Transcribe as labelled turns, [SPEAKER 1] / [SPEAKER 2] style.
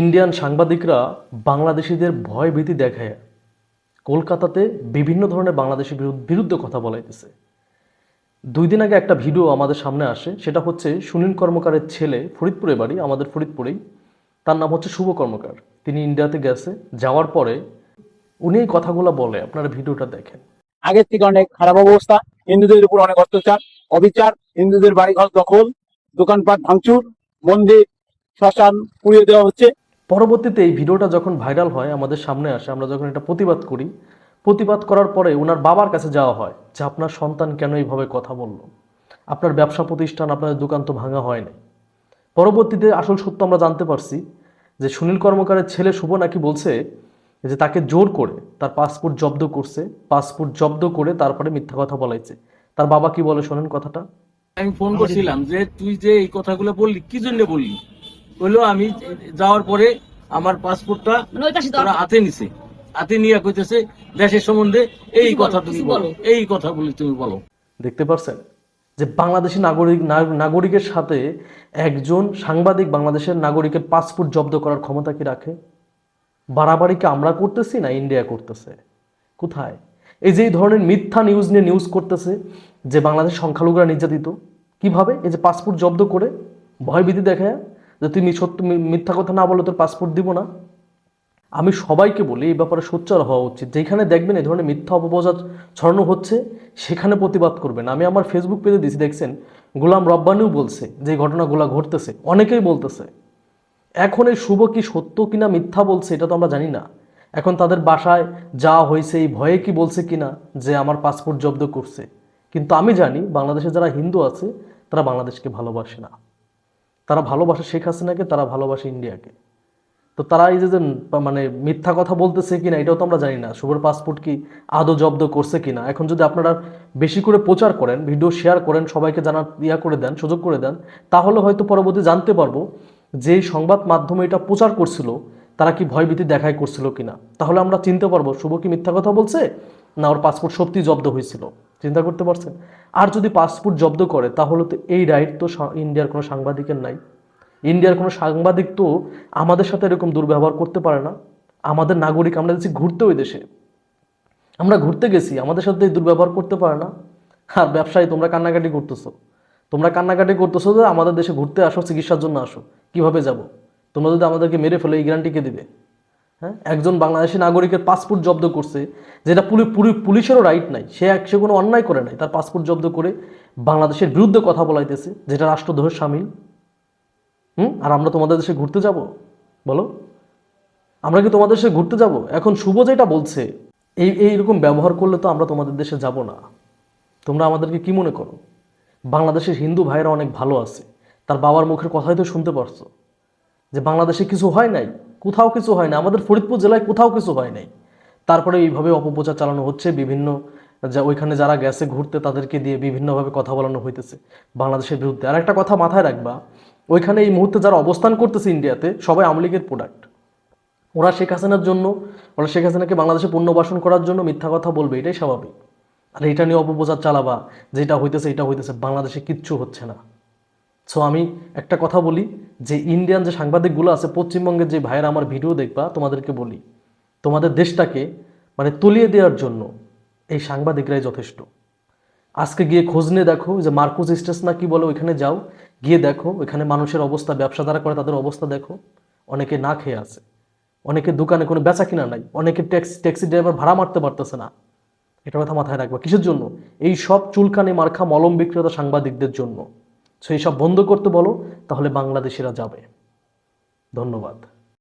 [SPEAKER 1] Indian সাংবাদিকরা বাংলাদেশিদের ভয় ভীতি দেখায়। কলকাতাতে বিভিন্ন ধরনের বাংলাদেশের বিরুদ্ধে কথা বলাইতেছে। দুই দিন আগে একটা ভিডিও আমাদের সামনে আসে, সেটা হচ্ছে সুনীল কর্মকারের ছেলে ফরিদপুরে বাড়ি, আমাদের ফরিদপুরেই। তার নাম হচ্ছে শুভ কর্মকার। তিনি ইন্ডিয়াতে গেছে, যাওয়ার পরে উনি এই কথাগুলো বলে, আপনারা ভিডিওটা দেখেন।
[SPEAKER 2] আগের থেকে অনেক খারাপ অবস্থা, হিন্দুদের উপর অনেক অত্যাচার, অবিচার, হিন্দুদের বাড়িঘর দখল, দোকানপাট ভাঙচুর, মন্দির শ্মশান পুড়িয়ে দেওয়া হচ্ছে।
[SPEAKER 1] পরবর্তীতে এই ভিডিওটা যখন ভাইরাল হয়, আমাদের সামনে আসে, আমরা যখন এটা প্রতিবাদ করি, প্রতিবাদ করার পরে ওনার বাবার কাছে যাওয়া হয় যে, আপনার সন্তান কেন এইভাবে কথা বলল? আপনার ব্যবসা প্রতিষ্ঠান আপনার দোকান তো ভাঙা হয় নাই পরবর্তীতে আসল সত্য আমরা জানতে পারছি যে, সুনীল কর্মকারের ছেলে শুভ নাকি বলছে যে, তাকে জোর করে তার পাসপোর্ট জব্দ করছে, পাসপোর্ট জব্দ করে তারপরে মিথ্যা কথা বলাইছে। তার বাবা কি বলে শোনেন কথাটা?
[SPEAKER 3] আমি ফোন করছিলাম যে, তুই যে এই কথাগুলো বললি, কি জন্য বললি? বলল আমি যাওয়ার পরে আমার পাসপোর্টটা ওরা হাতে নিছে। হাতে নিয়ে কইতেছে দেশের সম্বন্ধে এই কথা তুমি বলো।
[SPEAKER 4] বলো।
[SPEAKER 3] এই কথা বলি তুমি বলো।
[SPEAKER 1] দেখতে পারছেন যে বাংলাদেশি নাগরিক নাগরিকের সাথে একজন সাংবাদিক বাংলাদেশের নাগরিকের পাসপোর্ট জব্দ করার ক্ষমতা কি রাখে? বাড়াবাড়ি কি আমরা করতেছি না ইন্ডিয়া করতেছে? কোথায়? এই যে এই ধরনের মিথ্যা নিউজ নিয়ে নিউজ করতেছে যে বাংলাদেশ সংখ্যালঘুরা নির্যাতিত কীভাবে? এই যে পাসপোর্ট জব্দ করে ভয়ভীতি দেখায়? যে তুমি সত্য মিথ্যা কথা না বলে তোর পাসপোর্ট দিব না। আমি সবাইকে বলি, এই ব্যাপারে সোচ্চার হওয়া উচিত। যেখানে দেখবেন এই ধরনের মিথ্যা অপপ্রচার ছড়ানো হচ্ছে, সেখানে প্রতিবাদ করবেন। আমি আমার ফেসবুক পেজে দিয়েছি দেখছেন, গোলাম রব্বানিও বলছে যে ঘটনাগুলো ঘটতেছে। অনেকেই বলতেছে, এখন এই শুভ কি সত্য কিনা, মিথ্যা বলছে, এটা তো আমরা জানি না। এখন তাদের বাসায় যা হয়েছে, এই ভয়ে কি বলছে কিনা, যে আমার পাসপোর্ট জব্দ করছে? কিন্তু আমি জানি, বাংলাদেশে যারা হিন্দু আছে, তারা বাংলাদেশকে ভালোবাসে না। তারা ভালোবাসে শেখ হাসিনাকে, তারা ভালোবাসে ইন্ডিয়াকে। তো তারা এই যে মানে মিথ্যা কথা বলতেছে কিনা, এটাও তো আমরা জানি না। শুভর পাসপোর্ট কি আদৌ জব্দ করছে কিনা? এখন যদি আপনারা বেশি করে প্রচার করেন, ভিডিও শেয়ার করেন, সবাইকে জানার ইয়া করে দেন, সুযোগ করে দেন, তাহলে হয়তো পরবর্তী জানতে পারব যে সংবাদ মাধ্যমে এটা প্রচার করছিল, তারা কি ভয়ভীতি দেখায় করছিল কিনা। তাহলে আমরা চিনতে পারব, শুভ কি মিথ্যা কথা বলছে, না ওর পাসপোর্ট সত্যি জব্দ হয়েছিল। চিন্তা করতে পারছেন? আর যদি পাসপোর্ট জব্দ করে, তাহলে তো এই রাইট তো ইন্ডিয়ার কোনো সাংবাদিকের নাই। ইন্ডিয়ার কোনো সাংবাদিক তো আমাদের সাথে এরকম দুর্ব্যবহার করতে পারে না। আমাদের নাগরিক, আমরা দেখছি ঘুরতে ওই দেশে। আমরা ঘুরতে গেছি, আমাদের সাথে দুর্ব্যবহার করতে পারে না। আর ব্যবসায়ী, তোমরা কান্নাকাটি করতেছো। তোমরা কান্নাকাটি করতেছো যে আমাদের দেশে ঘুরতে আসো, চিকিৎসার জন্য আসো। কীভাবে যাব? তোমরা যদি আমাদেরকে মেরে ফেলো, এই গ্যারান্টি কে দিবে? হ্যাঁ? একজন বাংলাদেশি নাগরিকের পাসপোর্ট জব্দ করছে, যেটা পুলি পুলি- পুলিশেরও রাইট নাই। সে এক সে কোনো অন্যায় করে নাই। তার পাসপোর্ট জব্দ করে বাংলাদেশের বিরুদ্ধে কথা বলাইতেছে, যেটা রাষ্ট্রদ্রোহের সামিল। হুম? আর আমরা তোমাদের দেশে ঘুরতে যাব? বলো। আমরা কি তোমাদের দেশে ঘুরতে যাব? এখন শুভ যেটা বলছে, এই এইরকম ব্যবহার করলে তো আমরা তোমাদের দেশে যাব না। তোমরা আমাদেরকে কি মনে করো? বাংলাদেশের হিন্দু ভাইরা অনেক ভালো আছে। তার বাবার মুখের কথাই তো শুনতে পারছ। যে বাংলাদেশে কিছু হয় নাই? কোথাও কিছু হয় না। আমাদের ফরিদপুর জেলায় কোথাও কিছু হয় নাই। তারপরে এইভাবে অপপ্রচার চালানো হচ্ছে। বিভিন্ন যা ওইখানে যারা গেছে ঘুরতে, তাদেরকে দিয়ে বিভিন্নভাবে কথা বলানো হইতেছে বাংলাদেশের বিরুদ্ধে। আর একটা কথা মাথায় রাখবা, ওইখানে এই মুহূর্তে যারা অবস্থান করতেছে ইন্ডিয়াতে সবাই আওয়ামী লীগের প্রোডাক্ট ওরা শেখ হাসিনার জন্য, ওরা শেখ হাসিনাকে বাংলাদেশে পুনর্বাসন করার জন্য মিথ্যা কথা বলবে, এটাই স্বাভাবিক। আর এটা নিয়ে অপপ্রচার চালাবা, যেটা হইতেছে, এটা হইতেছে, বাংলাদেশে কিচ্ছু হচ্ছে না। সো আমি একটা কথা বলি যে ইন্ডিয়ান যে সাংবাদিকগুলো আছে, পশ্চিমবঙ্গের যে ভাইয়েরা আমার ভিডিও দেখবা, তোমাদেরকে বলি, তোমাদের দেশটাকে মানে তলিয়ে দেওয়ার জন্য এই সাংবাদিকরাই যথেষ্ট। আজকে গিয়ে খোঁজ নিয়ে দেখো যে মার্কুস স্টেস না কি বলে ওইখানে যাও, গিয়ে দেখো ওইখানে মানুষের অবস্থা, ব্যবসা যারা করে তাদের অবস্থা দেখো, অনেকে না খেয়ে আছে, অনেকে দোকানে কোনো বেচা কিনা নাই, অনেকে ট্যাক্সি ট্যাক্সি ড্রাইভার ভাড়া মারতে পারতেছে না। এটা কথা মাথায় রাখবা। কিসের জন্য? এই সব চুলকানি মার্খা মলম বিক্রেতা সাংবাদিকদের জন্য। সো সব বন্ধ করতে বলো তাহলে বাংলাদেশিরা যাবে। ধন্যবাদ।